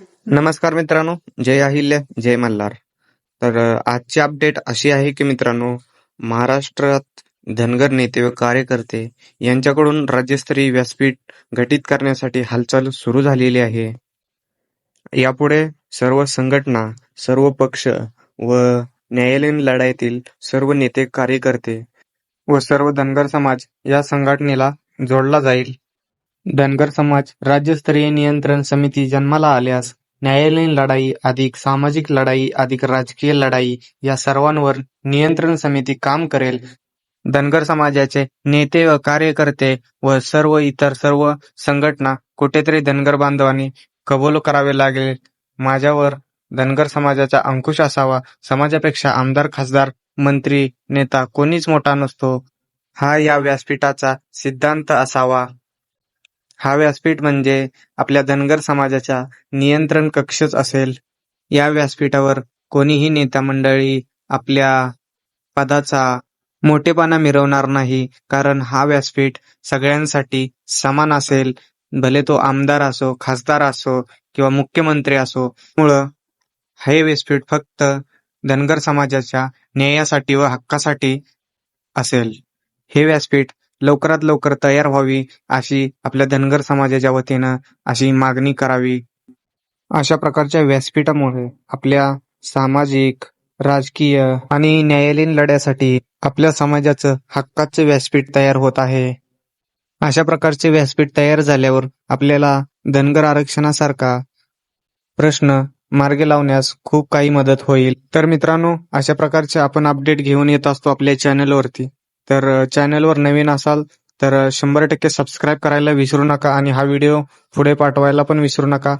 नमस्कार मित्रांनो जय अहिल्य जय मल्हार. तर आजची अपडेट अशी आहे की मित्रांनो महाराष्ट्रात धनगर नेते व कार्यकर्ते यांच्याकडून राज्यस्तरीय व्यासपीठ गठीत करण्यासाठी हालचाल सुरू झालेली आहे. यापुढे सर्व संघटना सर्व पक्ष व न्यायालयीन लढाईतील सर्व नेते कार्यकर्ते व सर्व धनगर समाज या संघटनेला जोडला जाईल. धनगर समाज राज्यस्तरीय नियंत्रण समिती जन्माला आल्यास न्यायालयीन लढाई अधिक सामाजिक लढाई अधिक राजकीय लढाई या सर्वांवर नियंत्रण समिती काम करेल. धनगर समाजाचे नेते व कार्यकर्ते व सर्व इतर सर्व संघटना कुठेतरी धनगर बांधवांनी कबूल करावे लागेल. माझ्यावर धनगर समाजाचा अंकुश असावा समाजापेक्षा आमदार खासदार मंत्री नेता कोणीच मोठा नसतो. हा या व्यासपीठाचा सिद्धांत असावा. हा व्यासपीठ म्हणजे आपल्या धनगर समाजाच्या नियंत्रण कक्षच असेल. या व्यासपीठावर कोणीही नेता मंडळी आपल्या पदाचा मोठेपणा मिरवणार नाही कारण हा व्यासपीठ सगळ्यांसाठी समान असेल. भले तो आमदार असो खासदार असो किंवा मुख्यमंत्री असो. मुळं हे व्यासपीठ फक्त धनगर समाजाच्या न्यायासाठी व हक्कासाठी असेल. हे व्यासपीठ लवकरात लवकर तयार व्हावी अशी आपल्या धनगर समाजाच्या वतीनं अशी मागणी करावी. अशा प्रकारच्या व्यासपीठामुळे आपल्या सामाजिक राजकीय आणि न्यायालयीन लढ्यासाठी आपल्या समाजाचं हक्काचं व्यासपीठ तयार होत आहे. अशा प्रकारचे व्यासपीठ तयार झाल्यावर आपल्याला धनगर आरक्षणासारखा प्रश्न मार्गे लावण्यास खूप काही मदत होईल. तर मित्रांनो अशा प्रकारचे आपण अपडेट घेऊन येत असतो आपल्या चॅनलवरती तर चॅनलवर नवीन असाल तर शंभर टक्के सबस्क्राईब करायला विसरू नका आणि हा व्हिडिओ पुढे पाठवायला पण विसरू नका.